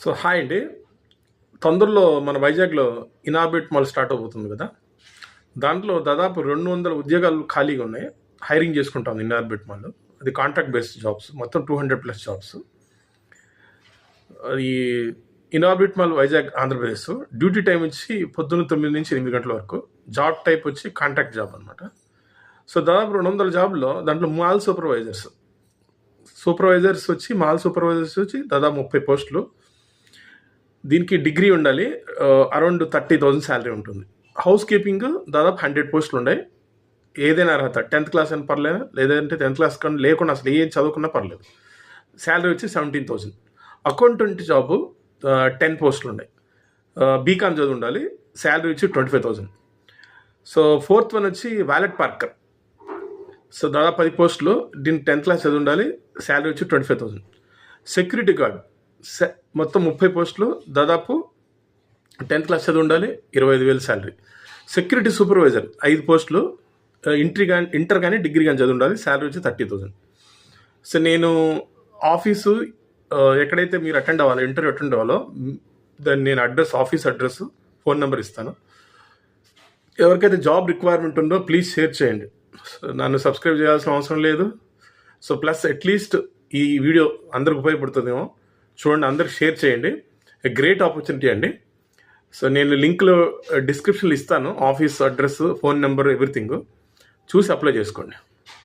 So hi అండి. తొందరలో మన వైజాగ్లో ఇనాబిట్ మాల్ స్టార్ట్ అవుతుంది కదా. దాంట్లో దాదాపు రెండు వందల ఉద్యోగాలు ఖాళీగా ఉన్నాయి. హైరింగ్ చేసుకుంటాం ఇనాబిట్ మాల్. అది కాంట్రాక్ట్ బేస్డ్ జాబ్స్ మొత్తం టూ హండ్రెడ్ ప్లస్ జాబ్స్ అది Inorbit mall Vizag Andhra Pradesh. Duty time వచ్చి పొద్దున్న తొమ్మిది నుంచి ఎనిమిది గంటల వరకు. జాబ్ టైప్ వచ్చి కాంట్రాక్ట్ జాబ్ అనమాట సో దాదాపు రెండు వందల జాబ్లో దాంట్లో మాల్ సూపర్వైజర్స్ సూపర్వైజర్స్ వచ్చి మాల్ సూపర్వైజర్స్ వచ్చి దాదాపు ముప్పై పోస్టులు. దీనికి డిగ్రీ ఉండాలి అరౌండ్ థర్టీ థౌజండ్ శాలరీ ఉంటుంది. హౌస్ కీపింగ్ దాదాపు హండ్రెడ్ పోస్టులు ఉన్నాయి. ఏదైనా అర్హత టెన్త్ క్లాస్ అని పర్లేదు లేదంటే టెన్త్ క్లాస్ కానీ లేకుండా అసలు ఏం చదువుకున్నా పర్లేదు. శాలరీ వచ్చి seventeen thousand accountant job ten పోస్టులు ఉన్నాయి. బీకామ్ చదువు ఉండాలి శాలరీ వచ్చి twenty five thousand so fourth one వచ్చి వ్యాలెట్ పార్కర్. సో దాదాపు పది పోస్టులు దీనికి టెన్త్ క్లాస్ చదివి ఉండాలి శాలరీ వచ్చి twenty five thousand. Security guard. మొత్తం ముప్పై పోస్టులు దాదాపు టెన్త్ క్లాస్ చదివి ఉండాలి ఇరవై ఐదు వేలు శాలరీ. సెక్యూరిటీ సూపర్వైజర్ ఐదు పోస్టులు ఇంటర్ కానీ ఇంటర్ కానీ డిగ్రీ కానీ చదివి ఉండాలి శాలరీ వచ్చి థర్టీ థౌజండ్ సో నేను ఆఫీసు ఎక్కడైతే మీరు అటెండ్ అవ్వాలో ఇంటర్వ్యూ అటెండ్ అవ్వాలో దాన్ని నేను address office address phone number ఇస్తాను. ఎవరికైతే జాబ్ రిక్వైర్మెంట్ ఉందో ప్లీజ్ షేర్ చేయండి. సో నన్ను సబ్స్క్రైబ్ చేయాల్సిన అవసరం లేదు. సో ప్లస్ అట్లీస్ట్ ఈ వీడియో అందరికి ఉపయోగపడుతుందేమో. చూడండి అందరు షేర్ చేయండి. గ్రేట్ ఆపర్చునిటీ అండి. సో నేను లింక్లో uh, డిస్క్రిప్షన్లో ఇస్తాను. Office address phone number everything చూసి అప్లై చేసుకోండి.